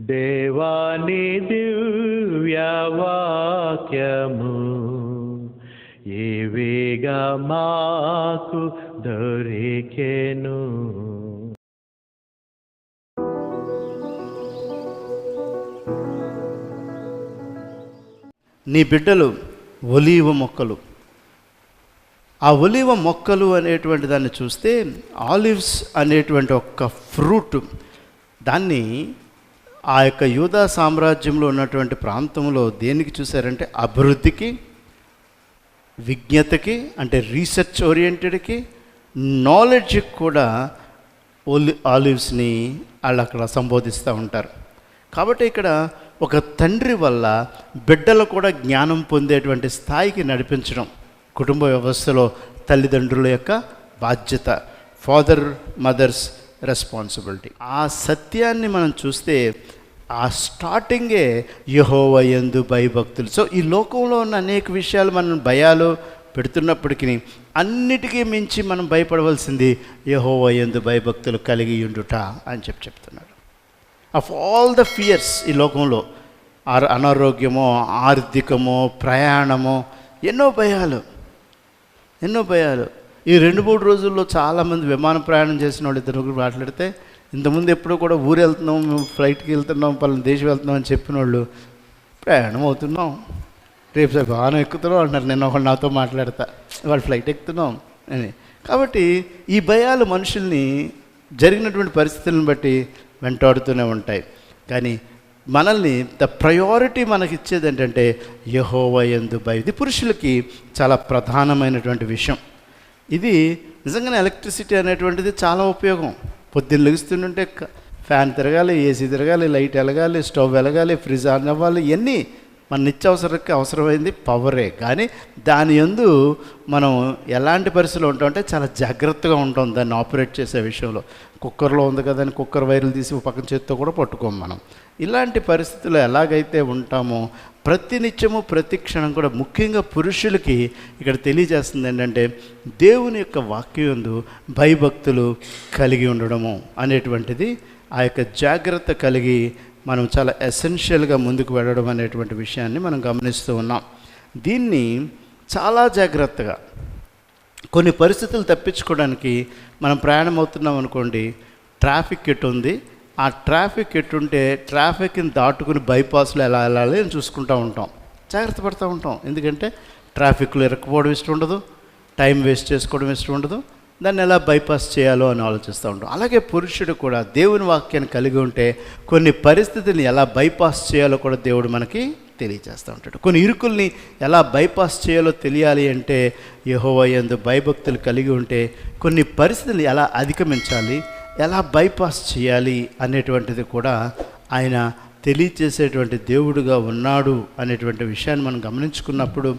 దేవాని దివ్యవాక్యము ఏవేగా మాకు దొరికెను. నీ బిడ్డలు ఒలీవ మొక్కలు. ఆ ఒలీవ మొక్కలు అనేటువంటి దాన్ని చూస్తే ఆలివ్స్ అనేటువంటి ఒక ఫ్రూట్ దాన్ని ఆ యొక్క యూదా సామ్రాజ్యంలో ఉన్నటువంటి ప్రాంతంలో దేనికి చూశారంటే అభివృద్ధికి విజ్ఞతకి అంటే రీసెర్చ్ ఓరియంటెడ్కి నాలెడ్జ్కి కూడా ఒలి ఆలివ్స్ని వాళ్ళు అక్కడ సంబోధిస్తూ ఉంటారు. కాబట్టి ఇక్కడ ఒక తండ్రి వల్ల బిడ్డలు కూడా జ్ఞానం పొందేటువంటి స్థాయికి నడిపించడం కుటుంబ వ్యవస్థలో తల్లిదండ్రుల యొక్క బాధ్యత. ఫాదర్ మదర్స్ రెస్పాన్సిబిలిటీ ఆ సత్యాన్ని మనం చూస్తే ఆ స్టార్టింగే యహోవయందు భయభక్తులు. సో ఈ లోకంలో ఉన్న అనేక విషయాలు మనం భయాలు పెడుతున్నప్పటికీ అన్నిటికీ మించి మనం భయపడవలసింది యహోవయందు భయభక్తులు కలిగి ఉండుట అని చెప్పి చెప్తున్నాడు ఆఫ్ ఆల్ ద ఫియర్స్ ఈ లోకంలో అనారోగ్యమో ఆర్థికమో ప్రయాణమో ఎన్నో భయాలు ఎన్నో భయాలు. ఈ రెండు మూడు రోజుల్లో చాలామంది విమాన ప్రయాణం చేసిన వాళ్ళు ఇద్దరు ముగ్గురు మాట్లాడితే ఇంతకుముందు ఎప్పుడూ కూడా ఊరు వెళ్తున్నాం మేము ఫ్లైట్కి వెళ్తున్నాం పలానా దేశం వెళ్తున్నాం అని చెప్పిన వాళ్ళు ప్రయాణం అవుతున్నాం. రేపు సార్ బాగానే ఎక్కుతున్నాం అంటారు నేను ఒకళ్ళు నాతో మాట్లాడతా వాళ్ళు ఫ్లైట్ ఎక్కుతున్నాం అని. కాబట్టి ఈ భయాలు మనుషుల్ని జరిగినటువంటి పరిస్థితులను బట్టి వెంటాడుతూనే ఉంటాయి. కానీ మనల్ని ద ప్రయారిటీ మనకి ఇచ్చేది ఏంటంటే యహోవ ఎందు భయం. ఇది పురుషులకి చాలా ప్రధానమైనటువంటి విషయం. ఇది నిజంగానే ఎలక్ట్రిసిటీ అనేటువంటిది చాలా ఉపయోగం. పొద్దున్న లెగుస్తుంటే ఫ్యాన్ తిరగాలి ఏసీ తిరగాలి లైట్ వెలగాలి స్టవ్ వెలగాలి ఫ్రిడ్జ్ ఆన్ అవ్వాలి ఇవన్నీ మన నిత్యావసరకి అవసరమైంది పవరే. కానీ దాని యందు మనం ఎలాంటి పరిస్థితులు ఉంటామంటే చాలా జాగ్రత్తగా ఉంటాం దాన్ని ఆపరేట్ చేసే విషయంలో. కుక్కర్లో ఉంది కదా అని కుక్కర్ వైర్లు తీసి పక్కన చేత్తో కూడా పట్టుకోం మనం. ఇలాంటి పరిస్థితుల్లో ఎలాగైతే ఉంటామో ప్రతి నిత్యము ప్రతి క్షణం కూడా ముఖ్యంగా పురుషులకి ఇక్కడ తెలియజేస్తుంది ఏంటంటే దేవుని యొక్క వాక్యం భయభక్తులు కలిగి ఉండడము అనేటువంటిది ఆ యొక్క జాగ్రత్త కలిగి మనం చాలా ఎసెన్షియల్గా ముందుకు వెళ్ళడం అనేటువంటి విషయాన్ని మనం గమనిస్తూ ఉన్నాం. దీన్ని చాలా జాగ్రత్తగా కొన్ని పరిస్థితులు తప్పించుకోవడానికి మనం ప్రయాణం అవుతున్నాం అనుకోండి ట్రాఫిక్ ఎటు ఉంది. ఆ ట్రాఫిక్ ఎటుంటే ట్రాఫిక్ని దాటుకుని బైపాస్లో ఎలా వెళ్ళాలి అని చూసుకుంటూ ఉంటాం. జాగ్రత్త పడుతూ ఉంటాం. ఎందుకంటే ట్రాఫిక్లో ఇరక్కపోవడం ఇష్టం ఉండదు. టైం వేస్ట్ చేసుకోవడం ఇష్టం ఉండదు. దాన్ని ఎలా బైపాస్ చేయాలో అని ఆలోచిస్తూ ఉంటాం. అలాగే పురుషుడు కూడా దేవుని వాక్యాన్ని కలిగి ఉంటే కొన్ని పరిస్థితుల్ని ఎలా బైపాస్ చేయాలో కూడా దేవుడు మనకి తెలియజేస్తూ ఉంటాడు. కొన్ని ఇరుకుల్ని ఎలా బైపాస్ చేయాలో తెలియాలి అంటే యహోవయందు భయభక్తులు కలిగి ఉంటే కొన్ని పరిస్థితులు ఎలా అధిగమించాలి ఎలా బైపాస్ చేయాలి అనేటువంటిది కూడా ఆయన తెలియచేసేటువంటి దేవుడుగా ఉన్నాడు అనేటువంటి విషయాన్ని మనం గమనించుకున్నప్పుడు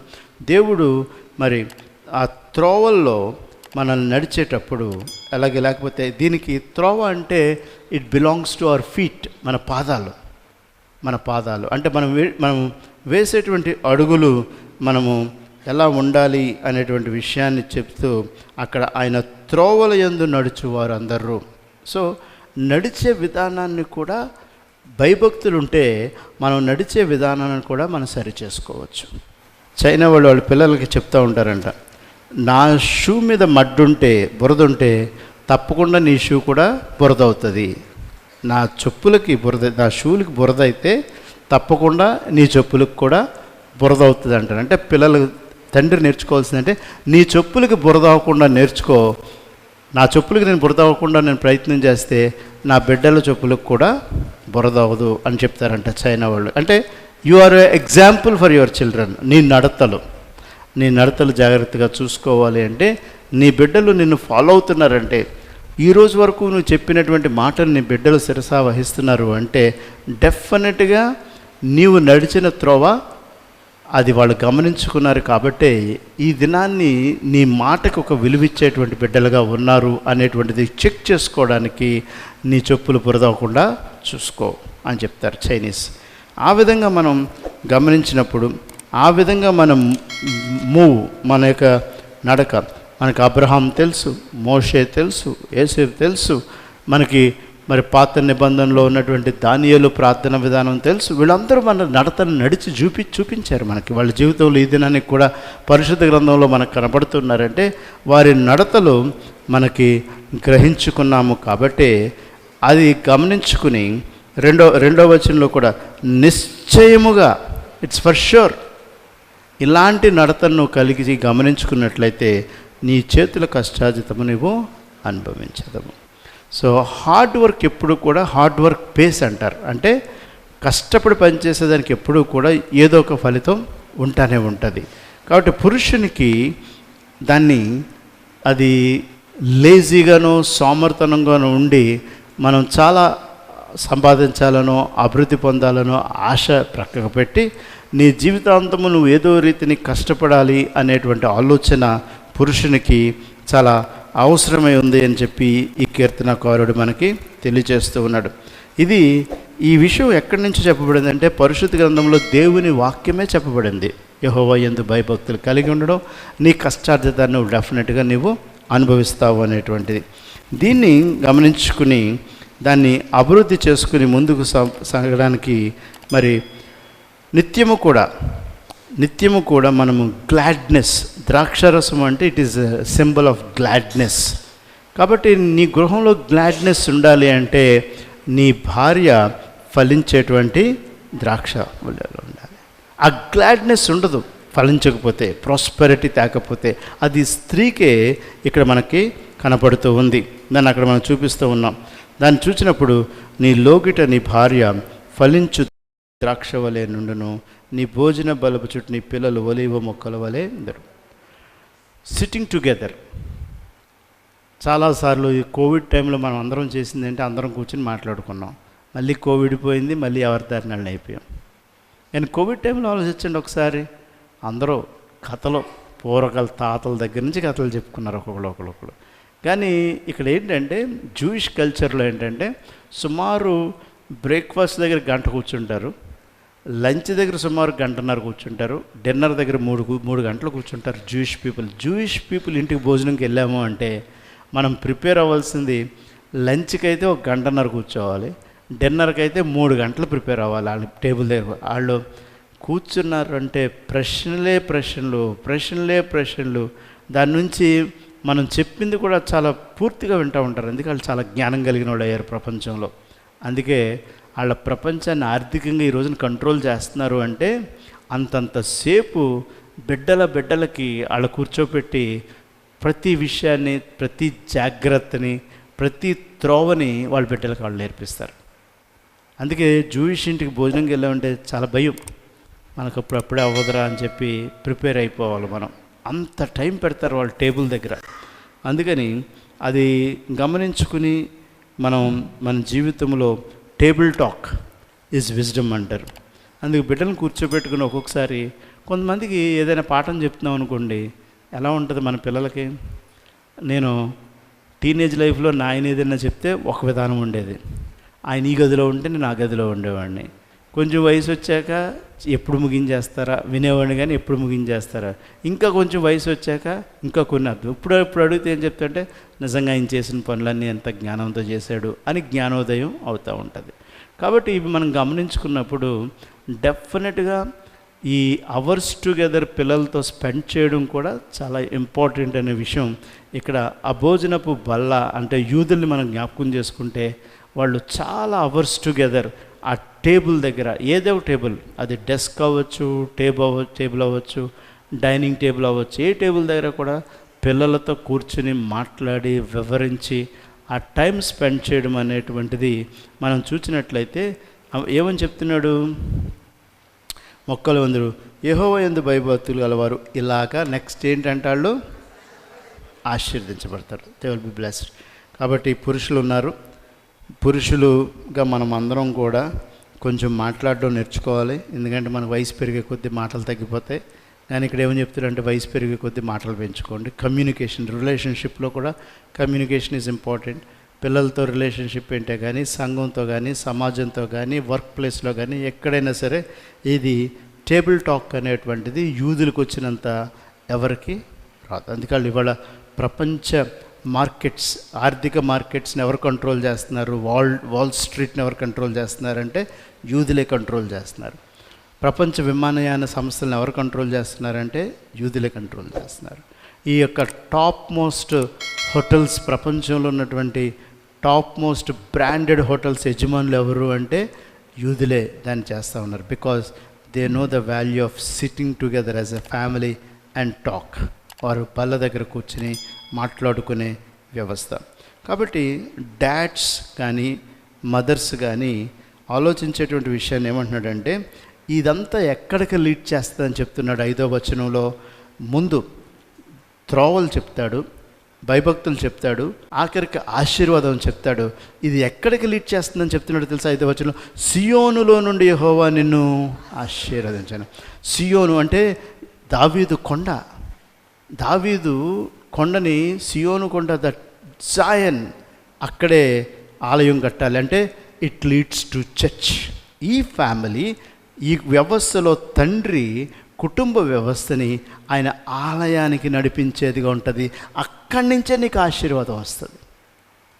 దేవుడు మరి ఆ త్రోవల్లో మనల్ని నడిచేటప్పుడు అలాగే లేకపోతే దీనికి త్రోవ అంటే it belongs to our feet మన పాదాలు. మన పాదాలు. అంటే మనం వే మనం వేసేటువంటి అడుగులు మనము ఎలా ఉండాలి అనేటువంటి విషయాన్ని చెప్తూ అక్కడ ఆయన త్రోవల యందు నడుచువారు అందరూ సో నడిచే విధానాన్ని కూడా భయభక్తులు ఉంటే మనం నడిచే విధానాన్ని కూడా మనం సరి చేసుకోవచ్చు. చైనా వాళ్ళు వాళ్ళ పిల్లలకి చెప్తూ ఉంటారంట నా షూ మీద మడ్డుంటే బురద ఉంటే తప్పకుండా నీ షూ కూడా బురద అవుతుంది నా చెప్పులకి బురద నా షూలకి బురద అయితే తప్పకుండా నీ చెప్పులకు కూడా బురద అవుతుంది అంటారు అంటే పిల్లలు తండ్రి నేర్చుకోవాల్సిందంటే నీ చెప్పులకి బురద అవ్వకుండా నేర్చుకో. నా చెప్పులకి నేను బురద అవ్వకుండా నేను ప్రయత్నం చేస్తే నా బిడ్డల చెప్పులకు కూడా బురద అవ్వదు అని చెప్తారంట చైనా వాళ్ళు. అంటే you are example for your children నీ నడతలు. నీ నడతలు జాగ్రత్తగా చూసుకోవాలి అంటే నీ బిడ్డలు నిన్ను ఫాలో అవుతున్నారంటే ఈ రోజు వరకు నువ్వు చెప్పినటువంటి మాటలు నీ బిడ్డలు శిరసా వహిస్తున్నారు అంటే డెఫినెట్గా నీవు నడిచిన త్రోవ అది వాళ్ళు గమనించుకున్నారు కాబట్టే ఈ దినాన్ని నీ మాటకు ఒక విలువిచ్చేటువంటి బిడ్డలుగా ఉన్నారు అనేటువంటిది చెక్ చేసుకోవడానికి నీ చెప్పులు పురదవకుండా చూసుకో అని చెప్తారు చైనీస్. ఆ విధంగా మనం గమనించినప్పుడు ఆ విధంగా మనం మూవ్ మన యొక్క నడక. మనకు అబ్రహాం తెలుసు మోషే తెలుసు ఏసేఫ్ తెలుసు. మనకి మరి పాత నిబంధనలో ఉన్నటువంటి దానియలు ప్రార్థన విధానం తెలుసు. వీళ్ళందరూ మన నడతను నడిచి చూపి చూపించారు మనకి. వాళ్ళ జీవితంలో ఈ దినానికి కూడా పరిశుద్ధ గ్రంథంలో మనకు కనపడుతున్నారంటే వారి నడతలు మనకి గ్రహించుకున్నాము కాబట్టి అది గమనించుకుని రెండో రెండో వచనంలో కూడా నిశ్చయముగా ఇట్స్ ఫర్ షూర్ ఇలాంటి నడతను కలిగి గమనించుకున్నట్లయితే నీ చేతుల కష్టాజితము నువ్వు అనుభవించదము. సో హార్డ్ వర్క్ ఎప్పుడు కూడా హార్డ్ వర్క్ పేస్ అంటారు. అంటే కష్టపడి పనిచేసేదానికి ఎప్పుడూ కూడా ఏదో ఒక ఫలితం ఉంటానే ఉంటుంది. కాబట్టి పురుషునికి దాన్ని అది లేజీగానో సామర్థనంగానో ఉండి మనం చాలా సంపాదించాలనో అభివృద్ధి పొందాలనో ఆశ ప్రక్కకు పెట్టి నీ జీవితాంతము నువ్వు ఏదో రీతిని కష్టపడాలి అనేటువంటి ఆలోచన పురుషునికి చాలా అవసరమై ఉంది అని చెప్పి ఈ కీర్తనకారుడు మనకి తెలియజేస్తూ ఉన్నాడు. ఇది ఈ విషయం ఎక్కడి నుంచి చెప్పబడింది అంటే పరిశుద్ధ గ్రంథంలో దేవుని వాక్యమే చెప్పబడింది. యహోవా ఎందు భయభక్తులు కలిగి ఉండడం నీ కష్టార్జితాన్ని నువ్వు డెఫినెట్గా నువ్వు అనుభవిస్తావు అనేటువంటిది. దీన్ని గమనించుకుని దాన్ని అభివృద్ధి చేసుకుని ముందుకు సా- సాగడానికి మరి నిత్యము కూడా నిత్యము కూడా మనము గ్లాడ్నెస్ ద్రాక్షరసం అంటే it is symbol of gladness కాబట్టి నీ గృహంలో గ్లాడ్నెస్ ఉండాలి అంటే నీ భార్య ఫలించేటువంటి ద్రాక్ష వలెలో ఉండాలి. ఆ గ్లాడ్నెస్ ఉండదు ఫలించకపోతే ప్రాస్పెరిటీ తేకపోతే అది స్త్రీకే ఇక్కడ మనకి కనపడుతూ ఉంది. దాన్ని అక్కడ మనం చూపిస్తూ ఉన్నాం. దాన్ని చూసినప్పుడు నీ లోగిట నీ భార్య ఫలించు ద్రాక్ష వలె నుండును నీ భోజన బలపు చుట్టూ నీ పిల్లలు ఒలివ మొక్కల వలె అందరు సిట్టింగ్ టుగెదర్ చాలాసార్లు ఈ కోవిడ్ టైంలో మనం అందరం చేసింది ఏంటి అందరం కూర్చొని మాట్లాడుకున్నాం. మళ్ళీ కోవిడ్ పోయింది మళ్ళీ ఎవరి దారిని అయిపోయాం. నేను కోవిడ్ టైంలో ఆలోచించండి ఒకసారి. అందరూ కథలు పూర్వకాల తాతల దగ్గర నుంచి కథలు చెప్పుకున్నారు ఒక్కొక్కరు ఒకరొకరు కానీ ఇక్కడ ఏంటంటే జూయిష్ కల్చర్లో ఏంటంటే సుమారు బ్రేక్ఫాస్ట్ దగ్గర గంట కూర్చుంటారు. లంచ్ దగ్గర సుమారు గంటన్నర కూర్చుంటారు డిన్నర్ దగ్గర మూడు మూడు గంటలు కూర్చుంటారు జూయిష్ పీపుల్ జూయిష్ పీపుల్ ఇంటికి భోజనంకి వెళ్ళాము అంటే మనం ప్రిపేర్ అవ్వాల్సింది లంచ్కి అయితే ఒక గంటన్నర కూర్చోవాలి డిన్నర్కి అయితే మూడు గంటలు ప్రిపేర్ అవ్వాలి. వాళ్ళ టేబుల్ దగ్గర వాళ్ళు కూర్చున్నారు అంటే ప్రశ్నలే ప్రశ్నలు ప్రశ్నలే ప్రశ్నలు. దాని నుంచి మనం చెప్పింది కూడా చాలా పూర్తిగా వింటూ ఉంటారు. అందుకే వాళ్ళు చాలా జ్ఞానం కలిగిన వాళ్ళు అయ్యారు ప్రపంచంలో. అందుకే వాళ్ళ ప్రపంచాన్ని ఆర్థికంగా ఈ రోజున కంట్రోల్ చేస్తున్నారు అంటే అంతంతసేపు బిడ్డల బిడ్డలకి వాళ్ళ కూర్చోపెట్టి ప్రతి విషయాన్ని ప్రతి జాగ్రత్తని ప్రతి త్రోవని వాళ్ళ బిడ్డలకు వాళ్ళు నేర్పిస్తారు. అందుకే జూయిష్ ఇంటికి భోజనంకి వెళ్ళామంటే చాలా భయం. మనకు అప్పుడు అప్పుడే అవ్వదురా అని చెప్పి ప్రిపేర్ అయిపోవాలి మనం. అంత టైం పెడతారు వాళ్ళ టేబుల్ దగ్గర. అందుకని అది గమనించుకుని మనం మన జీవితంలో టేబుల్ టాక్ ఈజ్ విజ్డమ్ అంటారు. అందుకు బిడ్డలను కూర్చోబెట్టుకుని ఒక్కొక్కసారి కొంతమందికి ఏదైనా పాఠం చెప్తున్నాం అనుకోండి ఎలా ఉంటుంది మన పిల్లలకి? నేను టీనేజ్ లైఫ్లో నా ఆయన ఏదైనా చెప్తే ఒక విధానం ఉండేది. ఆయన ఈ గదిలో ఉంటే నేను ఆ గదిలో ఉండేవాడిని. కొంచెం వయసు వచ్చాక ఎప్పుడు ముగించేస్తారా? వినేవాడిని కానీ ఎప్పుడు ముగించేస్తారా? ఇంకా కొంచెం వయసు వచ్చాక ఇంకా కొన్ని అర్థం. ఇప్పుడు ఇప్పుడు అడిగితే ఏం చెప్తుంటే నిజంగా ఆయన చేసిన పనులన్నీ ఎంత జ్ఞానంతో చేశాడు? అని జ్ఞానోదయం అవుతూ ఉంటుంది. కాబట్టి ఇవి మనం గమనించుకున్నప్పుడు డెఫినెట్గా ఈ అవర్స్ టుగెదర్ పిల్లలతో స్పెండ్ చేయడం కూడా చాలా ఇంపార్టెంట్ అనే విషయం. ఇక్కడ అభోజనపు బల్ల అంటే యూదుల్ని మనం జ్ఞాపకం చేసుకుంటే వాళ్ళు చాలా అవర్స్ టుగెదర్ ఆ టేబుల్ దగ్గర ఏదో ఒక టేబుల్ అది డెస్క్ అవ్వచ్చు టేబుల్ అవ్వచ్చు టేబుల్ అవ్వచ్చు డైనింగ్ టేబుల్ అవ్వచ్చు ఏ టేబుల్ దగ్గర కూడా పిల్లలతో కూర్చుని మాట్లాడి వివరించి ఆ టైం స్పెండ్ చేయడం అనేటువంటిది మనం చూసినట్లయితే ఏమని చెప్తున్నాడు? మొక్కలు అందరూ యహోవ ఎందు భయభక్తులు గలవారు. ఇలాగ నెక్స్ట్ ఏంటంటే వాళ్ళు ఆశీర్వదించబడతారు దే విల్ బి బ్లెస్డ్ కాబట్టి పురుషులు ఉన్నారు. పురుషులుగా మనం అందరం కూడా కొంచెం మాట్లాడడం నేర్చుకోవాలి. ఎందుకంటే మన వయసు పెరిగే కొద్దీ మాటలు తగ్గిపోతాయి కానీ ఇక్కడ ఏమని చెప్తారంటే వయసు పెరిగే కొద్దీ మాటలు పెంచుకోండి. కమ్యూనికేషన్ రిలేషన్షిప్లో కూడా కమ్యూనికేషన్ ఈజ్ ఇంపార్టెంట్ పిల్లలతో రిలేషన్షిప్ ఏంటే కానీ సంఘంతో కానీ సమాజంతో కానీ వర్క్ ప్లేస్లో కానీ ఎక్కడైనా సరే ఇది టేబుల్ టాక్ అనేటువంటిది యూదులకు వచ్చినంత ఎవరికి రాదు. అందుకని ఇవాళ ప్రపంచ మార్కెట్స్ ఆర్థిక మార్కెట్స్ని ఎవరు కంట్రోల్ చేస్తున్నారు? వాల్ వాల్ స్ట్రీట్ని ఎవరు కంట్రోల్ చేస్తున్నారంటే యూదులే కంట్రోల్ చేస్తున్నారు. ప్రపంచ విమానయాన సంస్థలను ఎవరు కంట్రోల్ చేస్తున్నారంటే యూదులే కంట్రోల్ చేస్తున్నారు. ఈ యొక్క టాప్ మోస్ట్ హోటల్స్ ప్రపంచంలో ఉన్నటువంటి టాప్ మోస్ట్ బ్రాండెడ్ హోటల్స్ యజమానులు ఎవరు అంటే యూదులే దాన్ని చేస్తూ ఉన్నారు. Because they know the value of sitting together as a family and talk. వారు బల్ల దగ్గర కూర్చుని మాట్లాడుకునే వ్యవస్థ. కాబట్టి డాడ్స్ కానీ మదర్స్ కానీ ఆలోచించేటువంటి విషయాన్ని ఏమంటున్నాడంటే ఇదంతా ఎక్కడికి లీడ్ చేస్తుందని చెప్తున్నాడు ఐదో వచనంలో. ముందు త్రోవలు చెప్తాడు భయభక్తులు చెప్తాడు ఆఖరికి ఆశీర్వాదం చెప్తాడు. ఇది ఎక్కడికి లీడ్ చేస్తుందని చెప్తున్నాడు తెలుసా ఐదో వచనంలో? సియోనులో నుండి హోవా నిన్ను ఆశీర్వదించాను. సియోను అంటే దావీదు కొండ. దావీదు కొండని సియోను కొండ ద జాయన్ అక్కడే ఆలయం కట్టాలి. అంటే ఇట్ లీడ్స్ టు చర్చ్ ఈ ఫ్యామిలీ ఈ వ్యవస్థలో తండ్రి కుటుంబ వ్యవస్థని ఆయన ఆలయానికి నడిపించేదిగా ఉంటుంది. అక్కడి నుంచే నీకు ఆశీర్వాదం వస్తుంది.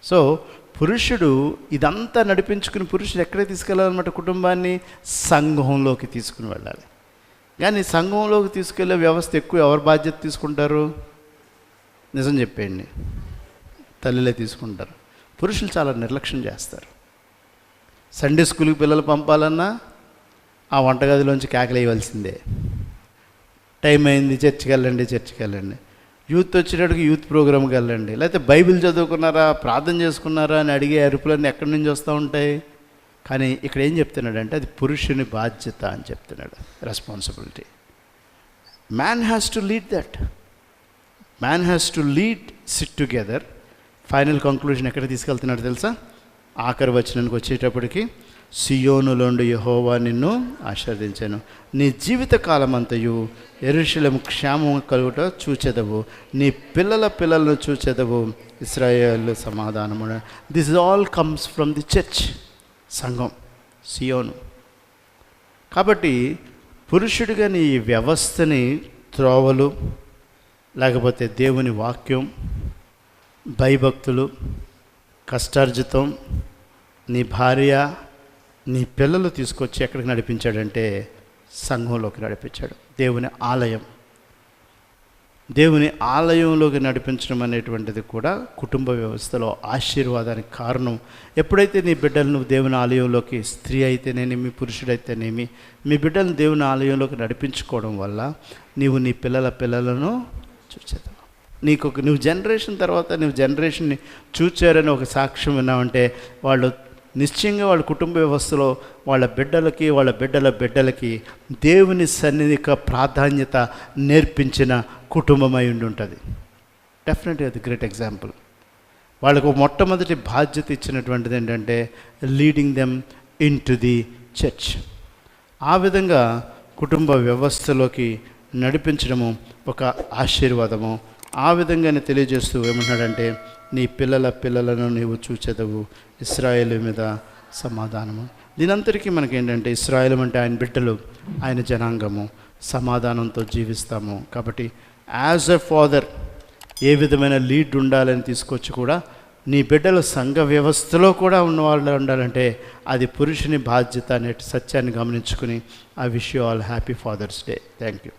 సో పురుషుడు ఇదంతా నడిపించుకుని పురుషుడు ఎక్కడికి తీసుకెళ్ళాలన్నమాట కుటుంబాన్ని? సంఘంలోకి తీసుకుని వెళ్ళాలి. కానీ సంఘంలోకి తీసుకెళ్ళే వ్యవస్థ ఎక్కువ ఎవరు బాధ్యత తీసుకుంటారు? నిజం చెప్పేయండి. తల్లిలే తీసుకుంటారు. పురుషులు చాలా నిర్లక్ష్యం చేస్తారు. సండే స్కూల్కి పిల్లలు పంపాలన్నా ఆ వంటగదిలోంచి కేకలేయవలసిందే. టైం అయింది చర్చికి వెళ్ళండి చర్చికి వెళ్ళండి. యూత్ వచ్చేటప్పటికి యూత్ ప్రోగ్రామ్కి వెళ్ళండి. లేకపోతే బైబిల్ చదువుకున్నారా ప్రార్థన చేసుకున్నారా అని అడిగే అరుపులన్నీ ఎక్కడి నుంచి వస్తూ ఉంటాయి? కానీ ఇక్కడ ఏం చెప్తున్నాడంటే అది పురుషుని బాధ్యత అని చెప్తున్నాడు. Responsibility man has to lead that man has to lead sit together final conclusion ఎక్కడ తీసుకెళ్తున్నాడు తెలుసా? ఆఖరి వచనానికి వచ్చేటప్పటికి సియోనులోండి యహోవా నిన్ను ఆశీర్వదించాను. నీ జీవిత కాలమంతయు ఎరుషులం క్షేమం కలుగుట చూచెదవు. నీ పిల్లల పిల్లలను చూచెదవు. ఇస్రాయేల్ సమాధానము this all comes from the church సంఘం సియోను. కాబట్టి పురుషుడిగా నీ వ్యవస్థని త్రోవలు లేకపోతే దేవుని వాక్యం భయభక్తులు కష్టార్జితం నీ భార్య నీ పిల్లలు తీసుకొచ్చి ఎక్కడికి నడిపించాడంటే సంఘంలోకి నడిపించాడు. దేవుని ఆలయం. దేవుని ఆలయంలోకి నడిపించడం అనేటువంటిది కూడా కుటుంబ వ్యవస్థలో ఆశీర్వాదానికి కారణం. ఎప్పుడైతే నీ బిడ్డలు నువ్వు దేవుని ఆలయంలోకి స్త్రీ అయితేనేమి పురుషుడైతేనేమి మీ బిడ్డలను దేవుని ఆలయంలోకి నడిపించుకోవడం వల్ల నీవు నీ పిల్లల పిల్లలను చూసేదావు నీకు ఒక నువ్వు జనరేషన్ తర్వాత నువ్వు జనరేషన్ని చూచారని ఒక సాక్ష్యం విన్నామంటే వాళ్ళు నిశ్చయంగా వాళ్ళ కుటుంబ వ్యవస్థలో వాళ్ళ బిడ్డలకి వాళ్ళ బిడ్డల బిడ్డలకి దేవుని సన్నిధిక ప్రాధాన్యత నేర్పించిన కుటుంబమై ఉండి ఉంటుంది డెఫినెట్గా అది గ్రేట్ ఎగ్జాంపుల్ వాళ్ళకు మొట్టమొదటి బాధ్యత ఇచ్చినటువంటిది ఏంటంటే leading them into the church ఆ విధంగా కుటుంబ వ్యవస్థలోకి నడిపించడము ఒక ఆశీర్వాదము ఆ విధంగానే తెలియజేస్తూ ఏమంటున్నాడంటే నీ పిల్లల పిల్లలను నీవు చూచెదవు. ఇస్రాయేల్ మీద సమాధానము. దీనంతటికీ మనకేంటంటే ఇస్రాయేల్ అంటే ఆయన బిడ్డలు ఆయన జనాంగము సమాధానంతో జీవిస్తాము. కాబట్టి యాజ్ ఎ ఫాదర్ ఏ విధమైన లీడ్ ఉండాలని తీసుకొచ్చి కూడా నీ బిడ్డలు సంఘ వ్యవస్థలో కూడా ఉన్నవాళ్ళు ఉండాలంటే అది పురుషుని బాధ్యత అనే సత్యాన్ని గమనించుకుని I wish you all happy father's day thank you